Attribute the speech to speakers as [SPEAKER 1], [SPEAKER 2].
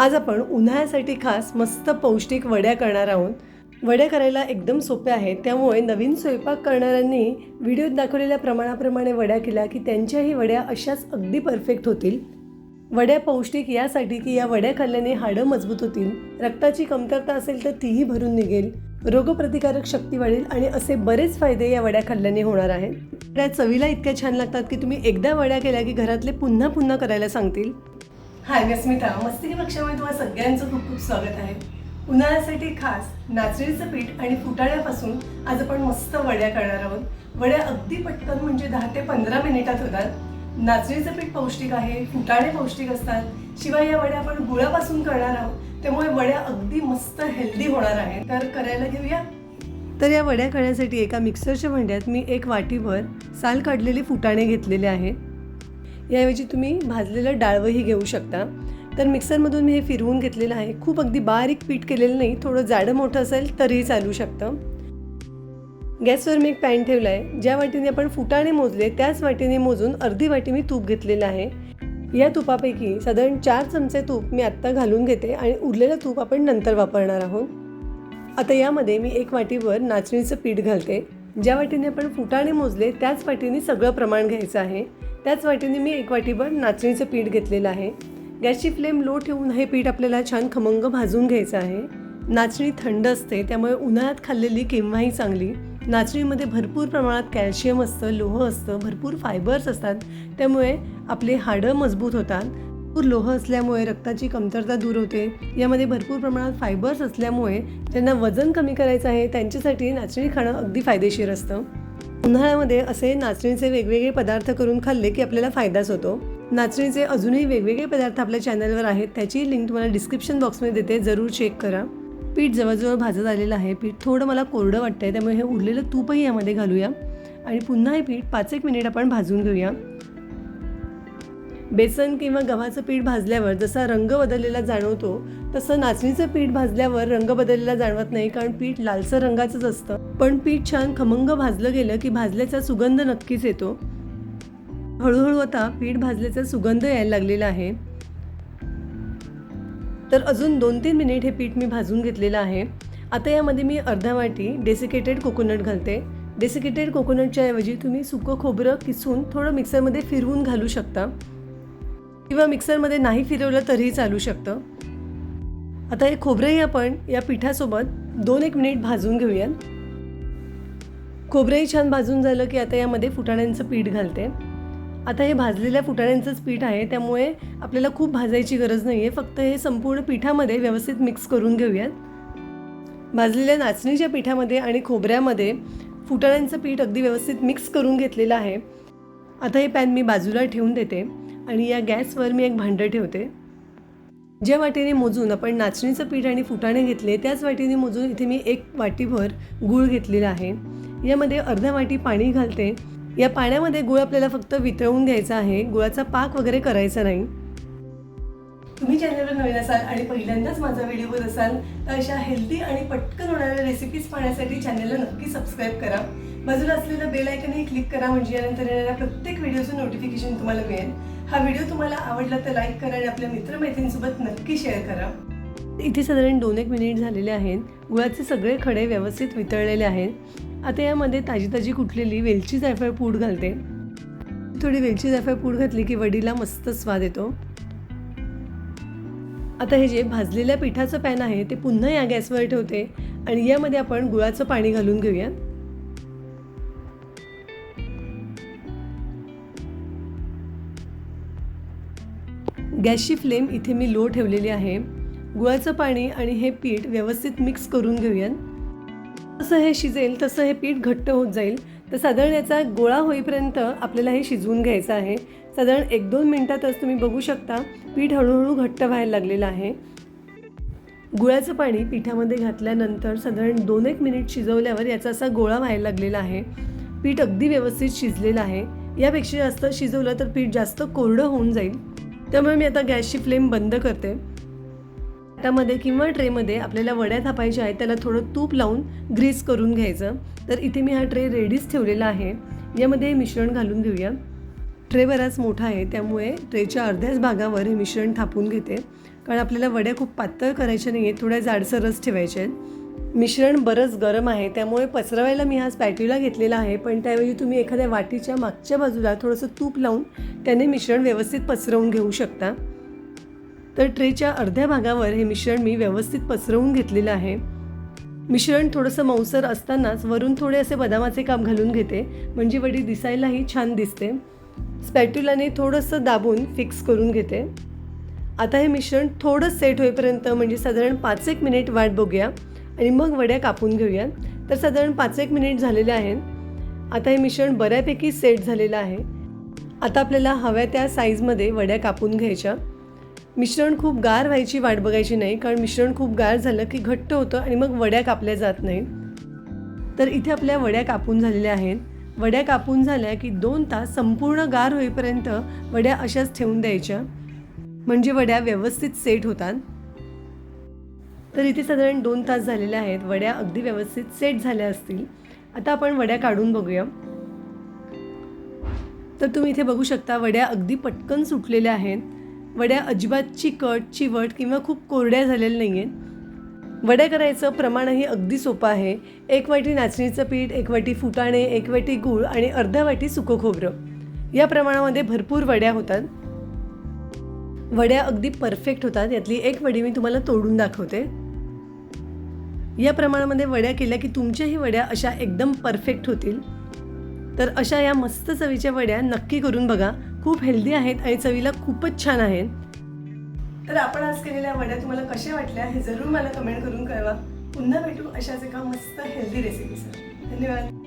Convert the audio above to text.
[SPEAKER 1] आज आपण उन्हाळ्यासाठी खास मस्त पौष्टिक वड्या करणार आहोत. वड्या करायला एकदम सोप्या आहेत. त्यामुळे नवीन स्वयंपाक करणाऱ्यांनी व्हिडिओत दाखवलेल्या प्रमाणाप्रमाणे वड्या केल्या की त्यांच्याही वड्या अशाच अगदी परफेक्ट होतील. वड्या पौष्टिक यासाठी की या वड्या खाल्ल्याने हाडं मजबूत होतील रक्ताची कमतरता असेल तर तीही भरून निघेल रोगप्रतिकारक शक्ती वाढेल आणि असे बरेच फायदे या वड्या खाल्ल्याने होणार आहेत. त्या चवीला इतक्या छान लागतात की तुम्ही एकदा वड्या केल्या की घरातले पुन्हा पुन्हा करायला सांगतील. हाय मी अस्मिता. मस्ती पक्षामध्ये तुम्हाला सगळ्यांचं खूप खूप स्वागत आहे. उन्हाळ्यासाठी खास नाचणीचं पीठ आणि फुटाळ्यापासून आज आपण मस्त वड्या करणार आहोत. वड्या अगदी पटकन म्हणजे दहा ते पंधरा मिनिटात होतात. नाचणीचं पीठ पौष्टिक आहे फुटाणे पौष्टिक असतात. शिवाय या वड्या आपण गुळापासून करणार आहोत. त्यामुळे वड्या अगदी मस्त हेल्दी होणार आहे तर करायला घेऊया. तर या वड्या करण्यासाठी एका मिक्सरच्या भांड्यात मी एक वाटीभर साल काढलेले फुटाणे घेतलेले आहेत. याऐवजी तुम्ही भाजलेलं डाळवंही घेऊ शकता. तर मिक्सरमधून मी हे फिरवून घेतलेलं आहे. खूप अगदी बारीक पीठ केलेलं नाही. थोडं जाडं मोठं असेल तरीही चालू शकतं. गॅसवर मी एक पॅन ठेवला आहे ज्या वाटीने आपण फुटाणे मोजले त्याच वाटीने मोजून अर्धी वाटी मी तूप घेतलेलं आहे. या तुपापैकी साधारण चार चमचे तूप मी आत्ता घालून घेते आणि उरलेलं तूप आपण नंतर वापरणार आहोत. आता यामध्ये मी एक वाटीवर नाचणीचं पीठ घालते. ज्या वाटीने आपण फुटाणे मोजले त्याच वाटीने सगळं प्रमाण घ्यायचं आहे. त्याच वाटीने मी एक वाटीभर नाचणीचं पीठ घेतलेलं आहे. गॅसची फ्लेम लो ठेवून हे पीठ आपल्याला छान खमंग भाजून घ्यायचं आहे. नाचणी थंड असते त्यामुळे उन्हाळ्यात खाल्लेली केव्हाही चांगली. नाचणीमध्ये भरपूर प्रमाणात कॅल्शियम असतं लोह असतं भरपूर फायबर्स असतात. त्यामुळे आपले हाडं मजबूत होतात. भरपूर लोह असल्यामुळे रक्ताची कमतरता दूर होते. यामध्ये भरपूर प्रमाणात फायबर्स असल्यामुळे ज्यांना वजन कमी करायचं आहे त्यांच्यासाठी नाचणी खाणं अगदी फायदेशीर असतं. उन्हाळ्यामध्ये असे नाचणीचे वेगवेगळे पदार्थ करून खाल्ले की आपल्याला फायदाच होतो. नाचणीचे अजूनही वेगवेगळे पदार्थ आपल्या चॅनलवर आहेत त्याची लिंक तुम्हाला डिस्क्रिप्शन बॉक्समध्ये देते जरूर चेक करा. पीठ जवळजवळ भाजत आलेलं आहे. पीठ थोडं मला कोरडं वाटतं आहे त्यामुळे हे उरलेलं तूपही यामध्ये घालूया. आणि पुन्हा हे पीठ पाच एक मिनिट आपण भाजून घेऊया. बेसन किंवा गव्हाचं पीठ भाजल्यावर जसा रंग बदललेला जाणवतो तसं नाचणीचं पीठ भाजल्यावर रंग बदललेला जाणवत नाही कारण पीठ लालसर रंगाचंच असतं. पण पीठ छान खमंग भाजलं गेलं की भाजल्याचा सुगंध नक्कीच येतो. हळूहळू आता पीठ भाजल्याचा सुगंध यायला लागलेला आहे. तर अजून दोन तीन मिनिट हे पीठ मी भाजून घेतलेलं आहे. आता यामध्ये मी अर्धा वाटी डेसिकेटेड कोकोनट घालते. डेसिकेटेड कोकोनटच्या ऐवजी तुम्ही सुकं खोबरं किसून थोडं मिक्सरमध्ये फिरवून घालू शकता. किंवा मिक्सरमध्ये नाही फिरवलं तरीही चालू शकतं. आता हे खोबरंही आपण या पिठासोबत दोन एक मिनिट भाजून घेऊयात. खोबरंही छान भाजून झालं की आता यामध्ये फुटाण्यांचं पीठ घालते. आता हे भाजलेल्या फुटाण्यांचंच पीठ आहे त्यामुळे आपल्याला खूप भाजायची गरज नाही आहे फक्त हे संपूर्ण पिठामध्ये व्यवस्थित मिक्स करून घेऊयात. भाजलेल्या नाचणीच्या पिठामध्ये आणि खोबऱ्यामध्ये फुटाण्यांचं पीठ अगदी व्यवस्थित मिक्स करून घेतलेलं आहे. आता हे पॅन मी बाजूला ठेवून देते. आणि या गॅसवर मी एक भांडं ठेवते. ज्या वाटीने मोजून आपण नाचणीचं पीठ आणि फुटाणे घेतले त्याच वाटीने मोजून इथे मी एक वाटीभर गूळ घेतलेला आहे. यामध्ये अर्धा वाटी पाणी घालते. या पाण्यामध्ये गुळ आपल्याला फक्त वितळवून घ्यायचा आहे. गुळाचा पाक वगैरे करायचा नाही. तुम्ही चॅनलवर नवीन असाल आणि पहिल्यांदाच माझा व्हिडिओ बघत असाल तर अशा हेल्दी आणि पटकन होणाऱ्या रेसिपीज पाहण्यासाठी चॅनलला नक्की सबस्क्राईब करा. बाजूला असलेलं बेल आयकनही क्लिक करा म्हणजे यानंतर येणाऱ्या प्रत्येक व्हिडिओचं नोटिफिकेशन तुम्हाला मिळेल. हा व्हिडिओ तुम्हाला आवडला तर लाईक करा आणि आपल्या मित्रमैत्रिणींसोबत नक्की शेअर करा. इथे साधारण दोन एक मिनिट झालेले आहेत. गुळाचे सगळे खडे व्यवस्थित वितळलेले आहेत. आता यामध्ये ताजी ताजी कुठलेली वेलची जायफळ पूड घालते. थोडी वेलची जायफळ पूड घातली की वडीला मस्त स्वाद येतो. आता हे जे भाजलेल्या पिठाचं पॅन आहे ते पुन्हा या गॅसवर ठेवते. आणि यामध्ये आपण गुळाचं पाणी घालून घेऊया गॅसची फ्लेम इथे मी लो ठेवलेली आहे. गुळाचं पाणी आणि हे पीठ व्यवस्थित मिक्स करून घेऊयात. जसं हे शिजेल तसं हे पीठ घट्ट होत जाईल. तर साधारण याचा गोळा होईपर्यंत आपल्याला हे शिजवून घ्यायचं आहे. साधारण एक दोन मिनटातच तुम्ही बघू शकता पीठ हळूहळू घट्ट व्हायला लागलेलं आहे. गुळाचं पाणी पिठामध्ये घातल्यानंतर साधारण दोन एक मिनिट शिजवल्यावर याचा असा गोळा व्हायला लागलेला आहे. पीठ अगदी व्यवस्थित शिजलेलं आहे. यापेक्षा जास्त शिजवलं तर पीठ जास्त कोरडं होऊन जाईल. त्यामुळे मी आता गॅसची फ्लेम बंद करते. ताटामध्ये किंवा ट्रेमध्ये आपल्याला वड्या थापायच्या आहेत त्याला थोडं तूप लावून ग्रीस करून घ्यायचं. तर इथे मी हा ट्रे रेडीच ठेवलेला आहे. यामध्ये मिश्रण घालून घेऊया. ट्रे बराच मोठा आहे त्यामुळे ट्रेच्या अर्ध्याच भागावर हे मिश्रण थापून घेते. कारण आपल्याला वड्या खूप पातळ करायच्या नाही आहेत थोड्या जाडसरच ठेवायच्या आहेत. मिश्रण बरंच गरम आहे त्यामुळे पसरवायला मी हा स्पॅट्यूला घेतलेला आहे पण त्यावेळी तुम्ही एखाद्या वाटीच्या मागच्या बाजूला थोडंसं तूप लावून त्याने मिश्रण व्यवस्थित पसरवून घेऊ शकता. तर ट्रेच्या अर्ध्या भागावर हे मिश्रण मी व्यवस्थित पसरवून घेतलेलं आहे. मिश्रण थोडंसं मऊसर असतानाच वरून थोडे असे बदामाचे काप घालून घेते म्हणजे वडी दिसायलाही छान दिसते. स्पॅट्युलाने थोडंसं दाबून फिक्स करून घेते. आता हे मिश्रण थोडं सेट होईपर्यंत म्हणजे साधारण पाच एक मिनिट वाट बघूया. आणि मग वड्या कापून घेऊया तर साधारण पाच एक मिनिट झालेले आहेत. आता हे मिश्रण बऱ्यापैकी सेट झालेलं आहे. आता आपल्याला हव्या त्या साईजमध्ये वड्या कापून घ्यायच्या. मिश्रण खूप गार व्हायची वाट बघायची नाही कारण मिश्रण खूप गार झालं की घट्ट होतं आणि मग वड्या कापल्या जात नाही तर इथे आपल्या वड्या कापून झालेल्या आहेत. वड्या कापून झाल्या की दोन तास संपूर्ण गार होईपर्यंत वड्या अशाच ठेवून द्यायच्या. म्हणजे वड्या व्यवस्थित सेट होतात. तर इथे साधारण दोन तास झालेले आहेत. वड्या अगदी व्यवस्थित सेट झाल्या असतील. आता आपण वड्या काढून बघूया. तर तुम्ही इथे बघू शकता वड्या अगदी पटकन सुटलेल्या आहेत. वड्या अजिबात चिकट चिवट किंवा खूप कोरड्या झालेल्या नाही आहेत वड्या करायचं प्रमाणही अगदी सोपं आहे. एक वाटी नाचणीचं पीठ एक वाटी फुटाणे एक वाटी गूळ आणि अर्धा वाटी सुकं खोबरं. या प्रमाणामध्ये भरपूर वड्या होतात. वड्या अगदी परफेक्ट होतात. यातली एक वडी मी तुम्हाला तोडून दाखवते. या प्रमाणामध्ये वड्या केल्या की तुमच्याही वड्या अशा एकदम परफेक्ट होतील. तर अशा या मस्त चवीच्या वड्या नक्की करून बघा. खूप हेल्दी आहेत आणि चवीला खूपच छान आहेत. तर आपण आज केलेल्या वड्या तुम्हाला कशा वाटल्या हे जरूर मला कमेंट करून कळवा. पुन्हा भेटू अशाच एका मस्त हेल्दी रेसिपीसह धन्यवाद.